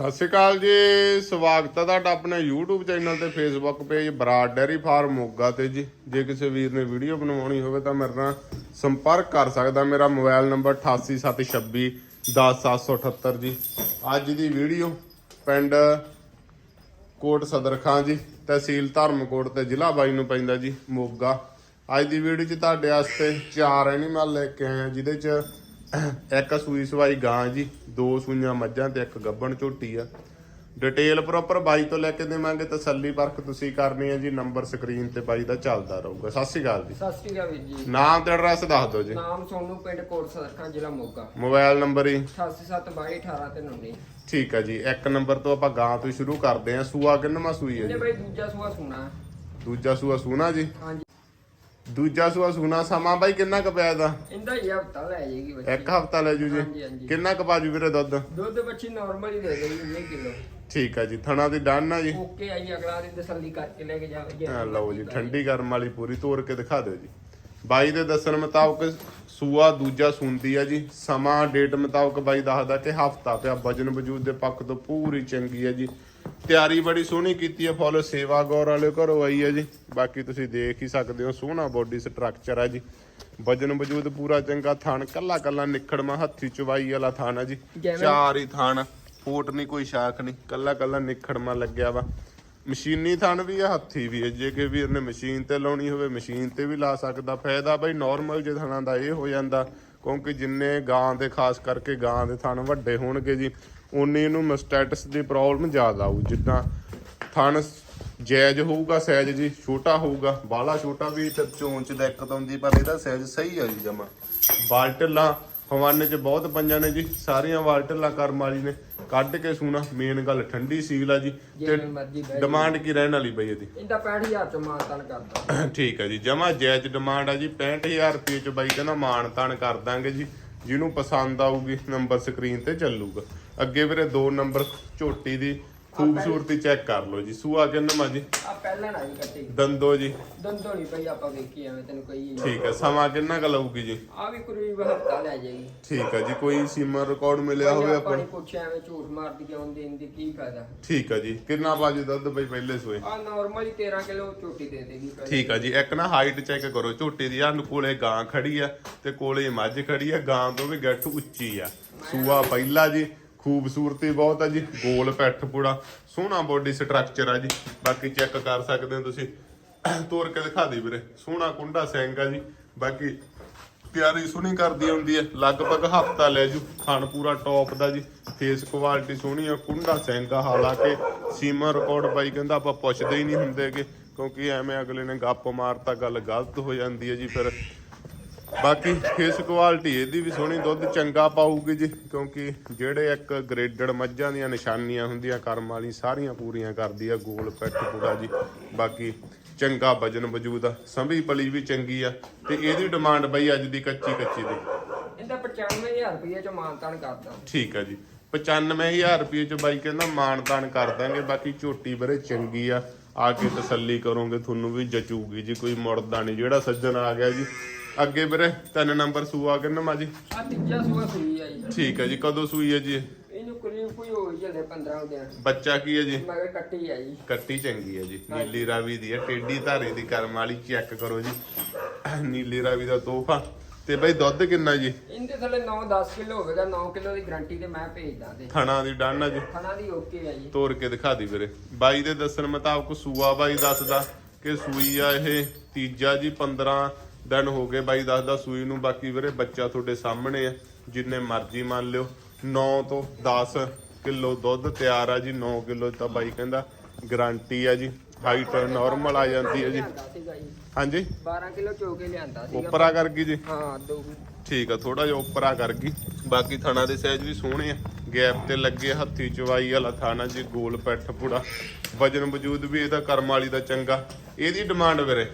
ਸਤਿ ਸ਼੍ਰੀ ਅਕਾਲ ਜੀ, ਸਵਾਗਤ ਹੈ ਤੁਹਾਡਾ ਆਪਣੇ YouTube ਚੈਨਲ ਤੇ Facebook page Broad dairy farm, Moga ਤੇ ਜੀ। ਜੇ ਕਿਸੇ ਵੀਰ ਨੇ ਵੀਡੀਓ ਬਣਵਾਉਣੀ ਹੋਵੇ ਤਾਂ ਮੇਰੇ ਨਾਲ ਸੰਪਰਕ ਕਰ ਸਕਦਾ। ਮੇਰਾ ਮੋਬਾਈਲ ਨੰਬਰ 8876 10778 ਜੀ। ਅੱਜ ਦੀ ਵੀਡੀਓ ਪਿੰਡ ਕੋਟ ਸਦਰ ਖਾਂ ਜੀ, ਤਹਿਸੀਲ ਧਰਮਕੋਟ ਤੇ ਜ਼ਿਲ੍ਹਾ ਬਾਈ ਨੂੰ ਪੈਂਦਾ ਜੀ, ਮੋਗਾ। ਅੱਜ ਦੀ ਵੀਡੀਓ 'ਚ ਤੁਹਾਡੇ ਵਾਸਤੇ ਚਾਰ ਐਨੀਮਲ ਲੈ ਕੇ ਆਏ ਆ, ਜਿਹਦੇ 'ਚ ਇੱਕ ਸੂਈ ਸਵਾਈ ਗਾਂ ਜੀ ਦੋ ਸੂਈਆਂ ਮੱਝਾਂ ਤੇ ਇੱਕ ਗੱਬਣ ਝੋਟੀ ਆ। ਡਿਟੇਲ ਪ੍ਰੋਪਰ ਬਾਈ ਤੋਂ ਲੈ ਕੇ ਦੇਵਾਂਗੇ ਤਸੱਲੀ ਪਰਖ ਤੁਸੀਂ ਕਰਨੀ ਹੈ ਜੀ ਨੰਬਰ ਸਕਰੀਨ ਤੇ ਬਾਈ ਦਾ ਚੱਲਦਾ ਰਹੂਗਾ। ਸਤਿ ਸ਼੍ਰੀ ਅਕਾਲ ਜੀ। ਸਤਿ ਸ਼੍ਰੀ ਅਕਾਲ ਵੀਰ ਜੀ। ਨਾਮ ਤੇ ਐਡਰੈਸ ਦੱਸ ਦਿਓ ਜੀ। ਨਾਮ ਸੋਨੂ ਪਿੰਡ ਕੋਟ ਸਰਖਾ ਜ਼ਿਲ੍ਹਾ ਮੋਗਾ। ਮੋਬਾਈਲ ਨੰਬਰ ਹੀ 872218 ਤੇ 19 ਠੀਕ ਹੈ ਜੀ ਇੱਕ ਨੰਬਰ ਤੋਂ ਆਪਾਂ ਗਾਂ ਤੋਂ ਸ਼ੁਰੂ ਕਰਦੇ ਹਾਂ ਸੂਆ ਕਿੰਨਵਾਂ ਸੂਈ ਹੈ ਜੀ? ਬਈ ਦੂਜਾ ਸੂਆ ਸੁਣਾ। ਦੂਜਾ ਸੂਆ ਸੂਣਾ ਜੀ? ਹਾਂਜੀ। ਦੂਜਾ ਸੂਆ ਸੂਣਾ ਸਮਾਂ ਬਾਈ ਕਿੰਨਾ ਕੁ ਪਿਆ ਦਾ ਇੰਦਾ ਹੀ ਹਫਤਾ ਲੈ ਜਾਏਗੀ ਬੱਚੀ। ਇੱਕ ਹਫਤਾ ਲੈ ਜੂ ਜੀ। ਹਾਂਜੀ ਕਿੰਨਾ ਕੁ ਬਾਜੂ ਵੀਰੇ ਦੁੱਧ? ਦੁੱਧ ਬੱਚੀ ਨਾਰਮਲ ਹੀ ਦੇ ਦੇਗੀ 1 ਕਿਲੋ। ਠੀਕ ਹੈ ਜੀ ਥਣਾ ਦੀ ਡਨ ਆ ਜੀ। ਓਕੇ ਆਈ ਅਗਲਾ ਦੀ ਤਸੱਲੀ ਕਰਕੇ ਲੈ ਕੇ ਜਾਵੇਗੀ ਹਾਂ ਲਓ ਜੀ ਠੰਡੀ ਗਰਮ ਵਾਲੀ ਪੂਰੀ ਤੋੜ ਕੇ ਦਿਖਾ ਦਿਓ ਜੀ। ਬਾਈ ਦੇ ਦੱਸਣ ਮੁਤਾਬਕ ਸੂਆ ਦੂਜਾ ਸੁੰਦੀ ਆ ਜੀ। ਸਮਾਂ ਡੇਟ ਮੁਤਾਬਕ ਬਾਈ ਦੱਸਦਾ ਕਿ ਹਫਤਾ ਪਿਆ ਵਜਨ ਵਜੂਦ ਦੇ ਪੱਖ ਤੋਂ ਪੂਰੀ ਚੰਗੀ ਹੈ ਜੀ। ਤਿਆਰੀ ਬੜੀ ਸੋਹਣੀ ਕੀਤੀ ਹੈ ਫੁੱਲ ਸੇਵਾ ਗੌਰ ਵਾਲੇ ਘਰੋਂ ਆਈ ਹੈ ਜੀ। ਬਾਕੀ ਤੁਸੀਂ ਦੇਖ ਹੀ ਸਕਦੇ ਹੋ ਸੋਹਣਾ ਬੋਡੀ ਸਟਰਕਚਰ ਹੈ ਜੀ। ਵਜਨ ਵਜੂਦ ਪੂਰਾ ਚੰਗਾ ਥਣ ਕੱਲਾ ਕੱਲਾ ਨਿਖੜਮਾ ਹੱਥੀ ਚਵਾਈ ਵਾਲਾ ਥਣ ਹੈ ਜੀ। ਚਾਰ ਹੀ ਥਣ ਫੋਟ ਨਹੀਂ ਕੋਈ ਸ਼ਾਖ ਨਹੀਂ ਕੱਲਾ ਕੱਲਾ ਨਿਖੜਮਾ ਲੱਗਿਆ ਵਾ। ਮਸ਼ੀਨੀ ਥਣ ਵੀ ਆ ਹੱਥੀ ਵੀ ਹੈ ਜੇ ਕਿ ਵੀਰ ਨੇ ਮਸ਼ੀਨ ਤੇ ਲਾਉਣੀ ਹੋਵੇ ਮਸ਼ੀਨ ਤੇ ਵੀ ਲਾ ਸਕਦਾ। ਫਾਇਦਾ ਬਈ ਨਾਰਮਲ ਜੇ ਥਣਾਂ ਦਾ ਇਹ ਹੋ ਜਾਂਦਾ ਕਿਉਂਕਿ ਜਿੰਨੇ ਗਾਂ ਦੇ ਖਾਸ ਕਰਕੇ ਗਾਂ ਦੇ ਥਣ ਵੱਡੇ ਹੋਣਗੇ ਜੀ ਉਨੀ ਇਹਨੂੰ ਮਸਟੈਟਸ ਦੀ ਪ੍ਰੋਬਲਮ ਜ਼ਿਆਦਾ ਆਊ ਜਿੱਦਾਂ ਥਣ ਜਾਇਜ਼ ਹੋਊਗਾ ਸਾਈਜ਼ ਜੀ ਛੋਟਾ ਹੋਊਗਾ। ਬਾਲਾ ਛੋਟਾ ਵੀ ਤੇ ਚੋਂਚ ਦਿੱਕਤ ਆਉਂਦੀ ਪਰ ਇਹਦਾ ਸਾਈਜ਼ ਸਹੀ ਆ ਜੀ ਜਮਾ। ਬਾਲਟਲਾਂ ਹਵਾਨੇ 'ਚ ਬਹੁਤ ਪੰਜਾਂ ਨੇ ਜੀ। ਸਾਰੀਆਂ ਬਾਲਟਲਾਂ ਕਰਮ ਵਾਲੀ ਨੇ। ਕੱਢ ਕੇ ਸੂਣਾ। ਮੇਨ ਗੱਲ ਠੰਡੀ ਸੀਲ ਆ ਜੀ ਤੇ ਡਿਮਾਂਡ ਕੀ ਰਹਿਣ ਵਾਲੀ ਬਈ ਇਹਦੀ? ਇੰਦਾ 65000 ਚ ਮਾਨਤਨ ਕਰਦਾ ਠੀਕ ਹੈ ਜੀ। ਜਮਾ ਜਾਇਜ਼ ਡਿਮਾਂਡ ਆ ਜੀ। 65000 ਰੁਪਏ ਚ ਬਾਈ ਕਹਿੰਦਾ ਮਾਣ ਤਾਣ ਕਰ ਦਾਂਗੇ ਜੀ। ਜਿਹਨੂੰ ਪਸੰਦ ਆਊਗੀ ਨੰਬਰ ਸਕਰੀਨ ਤੇ ਚੱਲੂਗਾ। ਅੱਗੇ ਵੀਰੇ ਦੋ ਨੰਬਰ ਝੋਟੀ ਦੀ ਖੂਬਸੂਰਤੀ ਚੈੱਕ ਕਰ ਲਓ ਜੀ। ਸੂਆ ਕਿੰਨਾ ਜੀ? ਆ ਪਹਿਲਾਂ ਨਾ ਹੀ ਕੱਟੀ। ਦੰਦੋ ਜੀ। ਦੰਦੋਂ ਨਹੀਂ ਪਈ ਆਪਾਂ ਵੇਖੀ ਐਵੇਂ ਤੈਨੂੰ ਕਹੀ ਠੀਕ ਹੈ ਸਮਾਂ ਕਿੰਨਾ ਕੁ ਲਊਗੀ ਜੀ? ਆ ਵੀ ਕਰੀਬ ਹਫਤਾ ਲੈ ਜਾਏਗੀ। ਠੀਕ ਹੈ ਜੀ ਕੋਈ ਸੀਮਾ ਰਿਕਾਰਡ ਮਿਲਿਆ ਹੋਵੇ ਆਪਾਂ ਨੇ ਪੁੱਛਿਆ ਐਵੇਂ ਝੂਠ ਮਾਰਦੀ ਕਿਉਂ ਦੇਣ ਦੀ ਕੀ ਫਾਇਦਾ? ਠੀਕ ਹੈ ਜੀ ਕਿੰਨਾ ਬਾਜੂ ਦੁੱਧ ਬਈ ਪਹਿਲੇ ਸੋਏ? ਆ ਨਾਰਮਲੀ 13 ਕਿਲੋ ਝੋਟੀ ਦੇ ਦੇਗੀ। ਠੀਕ ਆ ਜੀ ਇੱਕ ਨਾ ਹਾਈਟ ਚੈੱਕ ਕਰੋ ਝੋਟੀ ਦੀ ਆ ਕੋਲੇ ਗਾਂ ਖੜੀ ਆ ਤੇ ਕੋਲੇ ਮੱਝ ਖੜੀ ਆ ਗਾਂ ਤੋਂ ਵੀ ਗੱਠ ਉੱਚੀ ਆ। ਸੂਆ ਪਹਿਲਾ ਜੀ ਖੂਬਸੂਰਤੀ ਬਹੁਤ ਆ ਜੀ, ਗੋਲ ਪੈਠ ਪੂੜਾ ਸੋਹਣਾ ਬੋਡੀ ਸਟਰਕਚਰ ਆ ਜੀ। ਬਾਕੀ ਚੈੱਕ ਕਰ ਸਕਦੇ ਹੋ ਤੁਸੀਂ। ਤੋਰ ਕੇ ਦਿਖਾ ਦੇ ਵੀਰੇ, ਸੋਹਣਾ ਕੁੰਡਾ ਸਿੰਘ ਆ ਜੀ। ਬਾਕੀ ਤਿਆਰੀ ਸੋਹਣੀ ਕਰਦੀ ਹੁੰਦੀ ਹੈ ਲਗਭਗ ਹਫਤਾ ਲੈ ਜੂ। ਖਾਣ ਪੂਰਾ ਟੌਪ ਦਾ ਜੀ ਫੇਸ ਕੁਆਲਿਟੀ ਸੋਹਣੀ ਆ, ਕੁੰਡਾ ਸਿੰਘ ਆ ਹਾਲਾਂਕਿ ਸੀਮਾ ਰਿਕਾਰਡ ਬਾਈ ਕਹਿੰਦਾ ਆਪਾਂ ਪੁੱਛਦੇ ਹੀ ਨਹੀਂ ਹੁੰਦੇਗੇ ਕਿਉਂਕਿ ਐਵੇਂ ਅਗਲੇ ਨੇ ਗੱਪ ਮਾਰਤਾ, ਗੱਲ ਗਲਤ ਹੋ ਜਾਂਦੀ ਹੈ ਜੀ ਫਿਰ। ਬਾਕੀ ਫੇਸ ਕੁਆਲਿਟੀ ਇਹਦੀ ਵੀ ਸੋਹਣੀ ਦੁੱਧ ਚੰਗਾ ਪਾਊਗੀ ਜੀ ਕਿਉਂਕਿ ਜਿਹੜੇ ਇੱਕ ਗ੍ਰੇਡਡ ਮੱਝਾਂ ਦੀਆਂ ਨਿਸ਼ਾਨੀਆਂ ਹੁੰਦੀਆਂ ਕਰਮ ਵਾਲੀ ਸਾਰੀਆਂ ਪੂਰੀਆਂ ਕਰਦੀ ਆ ਗੋਲ ਪੈਠ ਪੂੜਾ ਜੀ। ਬਾਕੀ ਚੰਗਾ ਵਜਨ ਵਜੂਦ ਆ ਸੰਭੀ ਪਲੀ ਵੀ ਚੰਗੀ ਆ ਤੇ ਇਹਦੀ ਡਿਮਾਂਡ ਬਈ ਅੱਜ ਦੀ ਕੱਚੀ ਕੱਚੀ ਦੀ। ਇਹਦਾ 95000 ਰੁਪਏ ਚ ਮਾਨਤਨ ਕਰਦਾ ਠੀਕ ਆ ਜੀ 95000 ਰੁਪਏ ਚ ਬਾਈ ਕਹਿੰਦਾ ਮਾਣ ਤਾਣ ਕਰ ਦਾਂਗੇ ਬਾਕੀ ਝੋਟੀ ਬਰੇ ਚੰਗੀ ਆ ਆ ਕੇ ਤਸੱਲੀ ਕਰੋਗੇ ਤੁਹਾਨੂੰ ਵੀ ਜਚੂਗੀ ਜੀ ਕੋਈ ਮੁੜਦਾ ਨਹੀਂ ਜਿਹੜਾ ਸੱਜਣ ਆ ਗਿਆ ਜੀ ਅੱਗੇ ਵੀਰੇ ਤਿੰਨ ਨੰਬਰ ਸੂਆ ਕਿੰਨਾ ਜੀ ਆ ਤੀਜਾ ਸੂਆ ਸੂਈ ਆਈ ਠੀਕ ਹੈ ਜੀ ਕਦੋਂ ਸੂਈ ਹੈ ਜੀ ਇਹ? ਇਹਨੂੰ ਕਰੀਬ ਕੋਈ ਹੋਈ ਜਲੇ 15 ਦਿਨ ਬੱਚਾ ਕੀ ਹੈ ਜੀ? ਮਗਰ ਕੱਟੀ ਚੰਗੀ ਹੈ ਜੀ ਨੀਲੀ ਰਾਵੀ ਦੀ ਹੈ ਟੇਡੀ ਧਾਰੇ ਦੀ ਕਰਮ ਵਾਲੀ ਚੈੱਕ ਕਰੋ ਜੀ। ਨੀਲੀ ਰਾਵੀ ਦਾ ਤੋਹਫਾ। ਤੇ ਬਈ ਦੁੱਧ ਕਿੰਨਾ ਜੀ? ਇਹਦੇ ਥੱਲੇ 9-10 ਕਿਲੋ ਹੋਵੇਗਾ 9 ਕਿਲੋ ਦੀ ਗਾਰੰਟੀ ਤੇ ਮੈਂ ਭੇਜਦਾ ਤੇ। ਥਣਾ ਦੀ ਡਾਨਾ ਜੀ। ਖਾਣਾ ਦੀ ਓਕੇ ਆ ਜੀ। ਤੋੜ ਕੇ ਦਿਖਾ ਦੀ ਵੀਰੇ। ਬਾਈ ਦੇ ਦੱਸਣ ਮੁਤਾਬਕ ਸੂਆ ਬਾਈ ਦੱਸਦਾ ਕਿ ਸੂਈ ਆ ਇਹ ਤੀਜਾ ਜੀ 15 ਦਿਨ ਹੋ ਗਏ ਬਾਈ ਦੱਸਦਾ ਸੂਈ ਨੂੰ। ਬਾਕੀ ਵੀਰੇ ਬੱਚਾ ਤੁਹਾਡੇ ਸਾਹਮਣੇ ਆ ਜਿੰਨੇ ਮਰਜ਼ੀ ਮੰਨ ਲਿਓ। 9 ਤੋਂ 10 ਕਿਲੋ ਦੁੱਧ ਤਿਆਰ ਆ ਜੀ 9 ਕਿਲੋ ਤਾਂ ਬਾਈ ਕਹਿੰਦਾ ਗਾਰੰਟੀ ਆ ਜੀ। ਹਾਈਟ ਨਾਰਮਲ ਆ ਜਾਂਦੀ ਹੈ ਜੀ। ਹਾਂਜੀ? 12 ਕਿਲੋ ਚੋ ਕੇ ਲਿਆਂਦਾ ਸੀਗਾ। ਉੱਪਰਾ ਕਰ ਗਈ ਜੀ? ਹਾਂ ਦੋ ਠੀਕ ਆ ਥੋੜਾ ਜਿਹਾ ਉੱਪਰਾ ਕਰ ਗਈ। ਬਾਕੀ ਥਣਾ ਦੇ ਸਾਈਜ਼ ਵੀ ਸੋਹਣੇ ਆ। ਗੈਪ ਤੇ ਲੱਗੇ ਹੱਥੀ ਚਵਾਈ ਵਾਲਾ ਥਾਣਾ ਜੀ ਗੋਲ ਪੈਠ ਪੂੜਾ। ਵਜਨ ਵਜੂਦ ਵੀ ਇਹਦਾ ਕਰਮ ਵਾਲੀ ਦਾ ਚੰਗਾ। ਇਹਦੀ ਡਿਮਾਂਡ ਵੀਰੇ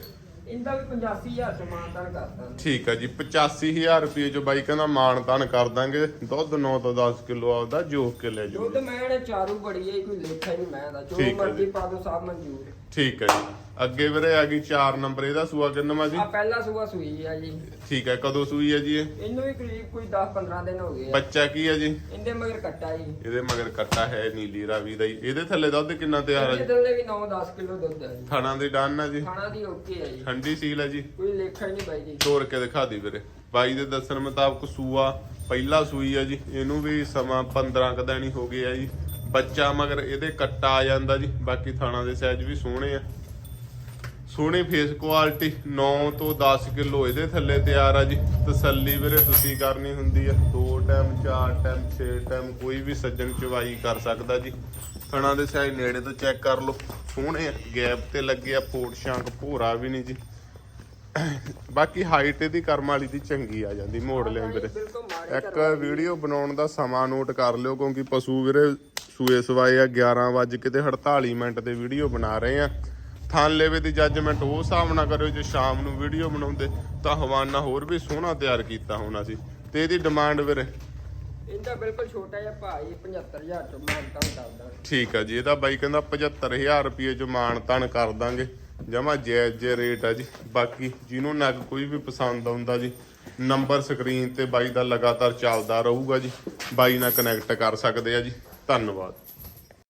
ਇਹਦਾ ਵੀ 85000 ਚ ਕਰਦਾ ਠੀਕ ਆ ਜੀ 85000 ਰੁਪਏ ਜੋ ਬਾਈ ਕਹਿੰਦਾ ਮਾਣ ਤਾਣ ਕਰ ਦਾਂਗੇ। ਦੁੱਧ 9 ਤੋਂ 10 ਕਿਲੋ ਆਪਦਾ ਜੋਖ ਕੇ ਲੈ ਜਾਓ। ਦੁੱਧ ਮੈਂ ਚਾਰੂ ਬੜੀ ਹੈ ਕੋਈ ਲੇਖਾ ਨਹੀਂ ਮੈਂ ਦਾ ਜੋ ਮਰਜ਼ੀ ਪਾ ਦੋ ਸਭ ਮਨਜ਼ੂਰ ਠੀਕ ਹੈ ਜੀ। ਅੱਗੇ ਵੀਰੇ ਆ ਗਈ 4 ਨੰਬਰ ਇਹਦਾ ਸੂਆ ਕਿੰਨਵਾਂ ਜੀ? ਆ ਪਹਿਲਾ ਸੂਆ ਸੂਈ ਆ ਜੀ। ਠੀਕ ਹੈ ਕਦੋਂ ਸੂਈ ਹੈ ਜੀ ਇਹ? ਇਹਨੂੰ ਵੀ ਕਰੀਬ ਕੋਈ 10 15 ਦਿਨ ਹੋ ਗਏ ਆ। ਬੱਚਾ ਕੀ ਹੈ ਜੀ? ਇਹਦੇ ਮਗਰ ਕੱਟਾ ਜੀ। ਇਹਦੇ ਮਗਰ ਕੱਟਾ ਹੈ ਨੀਲੀ ਰਾਵੀ ਦਾ ਹੀ। ਇਹਦੇ ਥੱਲੇ ਦੁੱਧ ਕਿੰਨਾ ਤਿਆਰ ਹੈ ਇਹਦੇ ਜੀ? ਥੱਲੇ ਵੀ 9-10 ਕਿਲੋ ਦੁੱਧ ਆ ਜੀ। ਥਣਾ ਦੀ ਡਾਨ ਹੈ ਜੀ? ਖਾਣਾ ਦੀ ਓਕੇ ਆ ਜੀ। ਠੰਡੀ ਸੀਲ ਹੈ ਜੀ? ਕੋਈ ਲੇਖਾ ਹੀ ਨਹੀਂ ਬਾਈ ਜੀ। ਤੋੜ ਕੇ ਦਿਖਾ ਦੀ ਵੀਰੇ। ਬਾਈ ਦੇ ਦੱਸਣ ਮੁਤਾਬਕ ਸੂਆ ਪਹਿਲਾ ਸੂਈ ਆ ਜੀ। ਇਹਨੂੰ ਵੀ ਸਮਾਂ 15 ਕੁ ਦਿਨ ਹੀ ਹੋ ਗਏ ਆ ਜੀ। ਬੱਚਾ ਮਗਰ ਇਹਦੇ ਕੱਟਾ ਆ ਜਾਂਦਾ ਜੀ, ਬਾਕੀ ਥਾਣਾ ਦੇ ਸਾਈਜ਼ ਵੀ ਸੋਹਣੇ ਆ। ਸੋਹਣੀ ਫੇਸ ਕੁਆਲਿਟੀ 9 ਤੋਂ 10 ਕਿਲੋ ਇਹਦੇ ਥੱਲੇ ਤਿਆਰ ਆ ਜੀ। ਤਸੱਲੀ ਵੀਰੇ, ਤੁਸੀਂ ਕਰਨੀ ਹੁੰਦੀ ਆ। ਦੋ ਟਾਈਮ ਚਾਰ ਟਾਈਮ ਛੇ ਟਾਈਮ ਕੋਈ ਵੀ ਸੱਜਣ ਚਵਾਈ ਕਰ ਸਕਦਾ ਜੀ। ਥਣਾ ਦੇ ਸਾਈਜ਼ ਨੇੜੇ ਤੋਂ ਚੈੱਕ ਕਰ ਲਓ। ਸੋਹਣੇ ਆ ਗੈਪ ਤੇ ਲੱਗੇ ਆ ਫੋਟ ਸ਼ਾਂਕ, ਭੋਰਾ ਵੀ ਨਹੀਂ ਜੀ। ਬਾਕੀ ਹਾਈਟ ਇਹਦੀ ਕਰਮ ਵਾਲੀ ਦੀ ਚੰਗੀ ਆ ਜਾਂਦੀ ਮੋੜ ਲਿਆ ਵੀਰੇ। ਇੱਕ ਵੀਡੀਓ ਬਣਾਉਣ ਦਾ ਸਮਾਂ ਨੋਟ ਕਰ ਲਿਓ ਕਿਉਂਕਿ ਪਸ਼ੂ ਵੀਰੇ ਸੂਏ ਸਵਾਏ ਆ 11 ਵਜ ਕੇ ਤੇ 48 ਮਿੰਟ ਦੇ ਵੀਡੀਓ ਬਣਾ ਰਹੇ ਆ। ਥਾਂ ਲੈਵੇ ਦੀ ਜੱਜਮੈਂਟ ਉਹ ਹਿਸਾਬ ਕਰਿਓ ਜੇ ਸ਼ਾਮ ਨੂੰ ਵੀਡੀਓ ਬਣਾਉਂਦੇ ਤਾਂ ਹਵਾਨਾ ਹੋਰ ਵੀ ਸੋਹਣਾ ਤਿਆਰ ਕੀਤਾ ਹੋਣਾ ਸੀ। ਤੇ ਇਹਦੀ ਡਿਮਾਂਡ ਵੀਰੇ? ਇਹਦਾ ਬਿਲਕੁਲ ਛੋਟਾ ਜਿਹਾ ਭਾਈ 75000 ਤੋਂ ਮੈਂ ਤਾਂ ਕਰਦਾ। ਠੀਕ ਆ ਜੀ ਇਹਦਾ ਬਾਈ ਕਹਿੰਦਾ 75000 ਰੁਪਏ ਚ ਮਾਣ ਤਾਣ ਕਰ ਦਾਂਗੇ। ਜਮਾ ਜਾਇਜ਼ ਜੇ ਰੇਟ ਆ ਜੀ। ਬਾਕੀ ਜਿਹਨੂੰ ਨਗ ਕੋਈ ਵੀ ਪਸੰਦ ਆਉਂਦਾ ਜੀ ਨੰਬਰ ਸਕਰੀਨ ਤੇ ਬਾਈ ਦਾ ਲਗਾਤਾਰ ਚੱਲਦਾ ਰਹੂਗਾ ਜੀ। ਬਾਈ ਨਾਲ ਕਨੈਕਟ ਕਰ ਸਕਦੇ ਆ ਜੀ। ਧੰਨਵਾਦ।